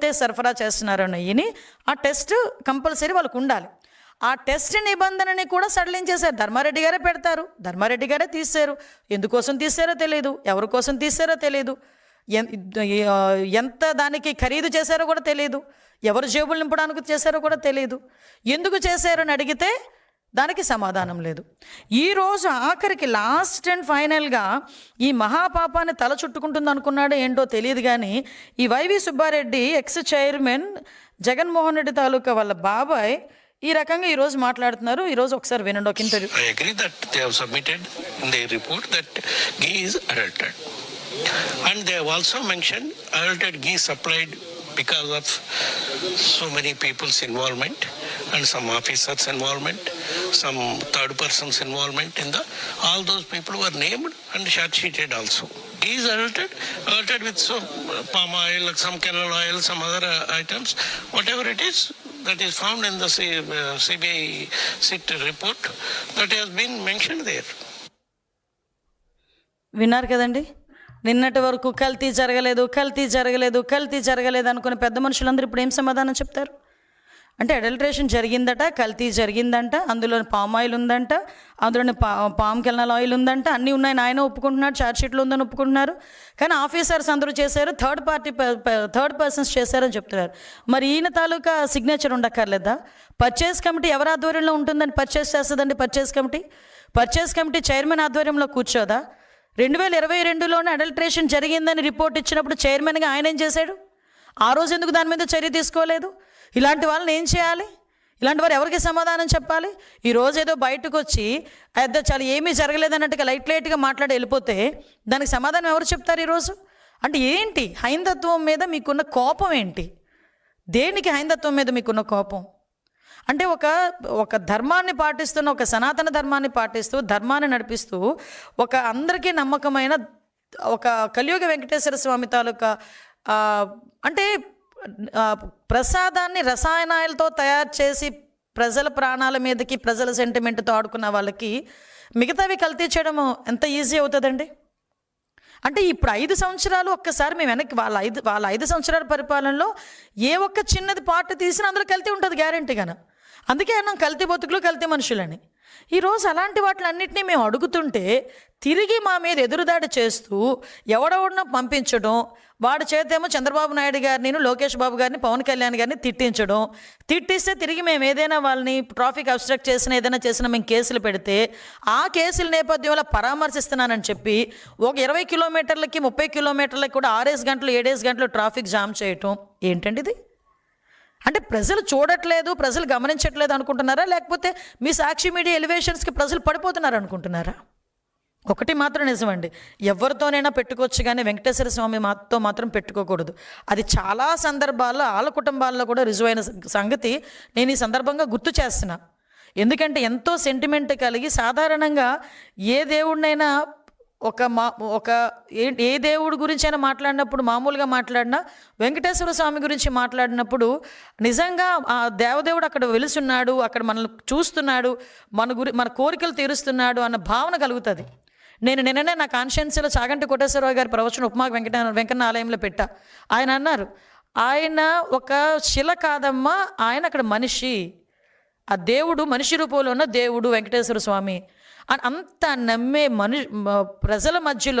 ఎవరైతే సరఫరా చేస్తున్నారో నెయ్యిని ఆ టెస్ట్ కంపల్సరీ వాళ్ళకు ఉండాలి. ఆ టెస్ట్ నిబంధనని కూడా సడలించేశారు ధర్మారెడ్డి గారే పెడతారు. ధర్మారెడ్డి గారే తీశారు ఎందుకోసం తీశారో తెలియదు ఎవరి కోసం తీశారో తెలియదు ఎంత దానికి ఖరీదు చేశారో కూడా తెలియదు ఎవరు జేబులు నింపడానికి చేశారో కూడా తెలియదు ఎందుకు చేశారని అడిగితే దానికి సమాధానం లేదు. ఈరోజు ఆఖరికి లాస్ట్ అండ్ ఫైనల్గా ఈ మహాపాపాన్ని తల చుట్టుకుంటుంది అనుకున్నాడో ఏంటో తెలియదు కానీ ఈ Y V Subbareddy ex chairman Jaganmohan Reddy తాలూకా వాళ్ళ బాబాయ్ ఈ రకంగా ఈరోజు మాట్లాడుతున్నారు. ఈరోజు ఒకసారి వినండి ఒక interview. I agree that they have submitted in their report because of so many people's involvement and some officers' involvement, some third persons' involvement in the, all those people were named and short sheeted also. he is adulterated, adulterated with some palm oil, some canola oil, some other items, whatever it is, that is found in the C- CBI SIT report that has been mentioned there. విన్నారు కదండి నిన్నటి వరకు కల్తీ జరగలేదు కల్తీ జరగలేదు కల్తీ జరగలేదు అనుకుని పెద్ద మనుషులందరూ ఇప్పుడు ఏం సమాధానం చెప్తారు? అంటే అడల్ట్రేషన్ జరిగిందట కల్తీ జరిగిందంట అందులో పామ్ ఆయిల్ ఉందంట అందులోని పా పామ్ కెల్నల్ ఆయిల్ ఉందంట అన్నీ ఉన్నాయి. ఆయన ఒప్పుకుంటున్నాడు ఛార్జ్ ఉందని ఒప్పుకుంటున్నారు. కానీ ఆఫీసర్స్ అందరూ చేశారు థర్డ్ పార్టీ థర్డ్ పర్సన్స్ చేశారని చెప్తున్నారు. మరి ఈయన తాలూకా సిగ్నేచర్ ఉండక్కర్లేదా? పర్చేస్ కమిటీ ఎవరి ఆధ్వర్యంలో ఉంటుందని పర్చేస్ చేస్తుందండి purchase committee? Purchase committee chairman ఆధ్వర్యంలో కూర్చోదా? రెండు వేల ఇరవై రెండులోనే అడల్ట్రేషన్ జరిగిందని రిపోర్ట్ ఇచ్చినప్పుడు చైర్మన్గా ఆయన ఏం చేశాడు? ఆ రోజు ఎందుకు దాని మీద చర్య తీసుకోలేదు? ఇలాంటి వాళ్ళని ఏం చేయాలి? ఇలాంటి వారు ఎవరికి సమాధానం చెప్పాలి? ఈ రోజు ఏదో బయటకు వచ్చి అదే చాలా ఏమీ జరగలేదన్నట్టుగా లైట్ లైట్గా మాట్లాడి వెళ్ళిపోతే దానికి సమాధానం ఎవరు చెప్తారు ఈరోజు అంటే ఏంటి? హైందత్వం మీద మీకున్న కోపం ఏంటి? దేనికి హైందత్వం మీద మీకున్న కోపం? అంటే ఒక ఒక ధర్మాన్ని పాటిస్తున్న ఒక సనాతన ధర్మాన్ని పాటిస్తూ ధర్మాన్ని నడిపిస్తూ ఒక అందరికీ నమ్మకమైన ఒక కలియుగ వెంకటేశ్వర స్వామి తాలూకా అంటే ప్రసాదాన్ని రసాయనాలతో తయారు చేసి ప్రజల ప్రాణాల మీదకి ప్రజల సెంటిమెంట్తో ఆడుకున్న వాళ్ళకి మిగతావి కల్తీ చేయడం ఎంత ఈజీ అవుతుందండి? అంటే ఇప్పుడు ఐదు సంవత్సరాలు ఒక్కసారి మేము వెనక్కి వాళ్ళ ఐదు వాళ్ళ ఐదు సంవత్సరాల పరిపాలనలో ఏ ఒక్క చిన్నది పార్ట్ తీసినా అందులో కల్తీ ఉంటుంది గ్యారంటీగాను అందుకే అన్నాం కల్తీ బతుకులు కల్తీ మనుషులని. ఈరోజు అలాంటి వాటిలన్నింటినీ మేము అడుగుతుంటే తిరిగి మా మీద ఎదురుదాడి చేస్తూ ఎవడెవడనో పంపించడం వాడి చేతేమో చంద్రబాబు నాయుడు గారిని లోకేష్ బాబు గారిని పవన్ కళ్యాణ్ గారిని తిట్టించడం తిట్టిస్తే తిరిగి మేము ఏదైనా వాళ్ళని ట్రాఫిక్ అబ్స్ట్రక్ట్ చేసిన ఏదైనా చేసినా మేము కేసులు పెడితే ఆ కేసుల నేపథ్యంలో పరామర్శిస్తున్నానని చెప్పి ఒక ఇరవై కిలోమీటర్లకి ముప్పై కిలోమీటర్లకి కూడా ఆరేసి గంటలు ఏడేసి గంటలు ట్రాఫిక్ జామ్ చేయటం. ఏంటండి ఇది? అంటే ప్రజలు చూడట్లేదు ప్రజలు గమనించట్లేదు అనుకుంటున్నారా? లేకపోతే మీ సాక్షి మీడియా ఎలివేషన్స్కి ప్రజలు పడిపోతున్నారు అనుకుంటున్నారా? ఒకటి మాత్రం నిజమండి. ఎవరితోనైనా పెట్టుకోవచ్చు కానీ వెంకటేశ్వర స్వామి మాతో మాత్రం పెట్టుకోకూడదు. అది చాలా సందర్భాల్లో వాళ్ళ కుటుంబాల్లో కూడా రుజువైన సంగతి నేను ఈ సందర్భంగా గుర్తు చేస్తున్నా. ఎందుకంటే ఎంతో సెంటిమెంట్ కలిగి సాధారణంగా ఏ దేవుడినైనా ఒక మా ఒక ఏ ఏ దేవుడి గురించి అయినా మాట్లాడినప్పుడు మామూలుగా మాట్లాడినా వెంకటేశ్వర స్వామి గురించి మాట్లాడినప్పుడు నిజంగా ఆ దేవదేవుడు అక్కడ వెలుసున్నాడు అక్కడ మనల్ని చూస్తున్నాడు మన గురి మన కోరికలు తీరుస్తున్నాడు అన్న భావన కలుగుతుంది. నేను నిన్ననే నా కాన్షియన్స్లో చాగంటి కోటేశ్వరరావు గారి ప్రవచన ఉపమా వెంకట వెంకన్న ఆలయంలో పెట్టా. ఆయన అన్నారు ఆయన ఒక శిల కాదమ్మా ఆయన అక్కడ మనిషి. ఆ దేవుడు మనిషి రూపంలో ఉన్న దేవుడు వెంకటేశ్వర స్వామి. అంత నమ్మే మను ప్రజల మధ్యలో